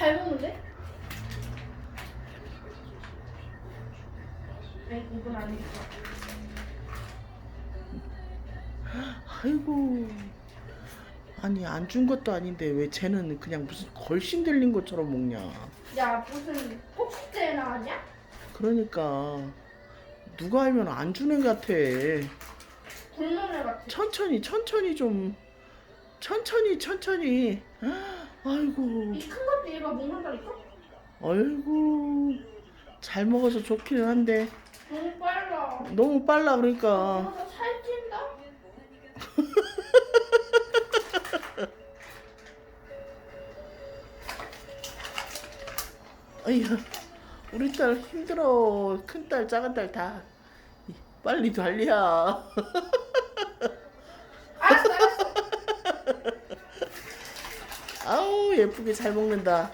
잘 먹는데? 네, 이건 아니겠어. 아이고. 아니 안 준 것도 아닌데 왜 쟤는 그냥 무슨 걸신 들린 것처럼 먹냐. 야, 무슨 폭식제 나왔냐? 그러니까 누가 알면 안 주는 것 같아. 굶는 애 같아. 천천히 천천히 좀 천천히 천천히. 아이고 이 큰 것도 얘가 먹는다니까? 아이고 잘 먹어서 좋기는 한데 너무 빨라. 너무 빨라 그러니까. 살찐다? 아이야 우리 딸 힘들어 큰 딸 작은 딸 다 빨리 달리야 알았어, 알았어. 아우 예쁘게 잘 먹는다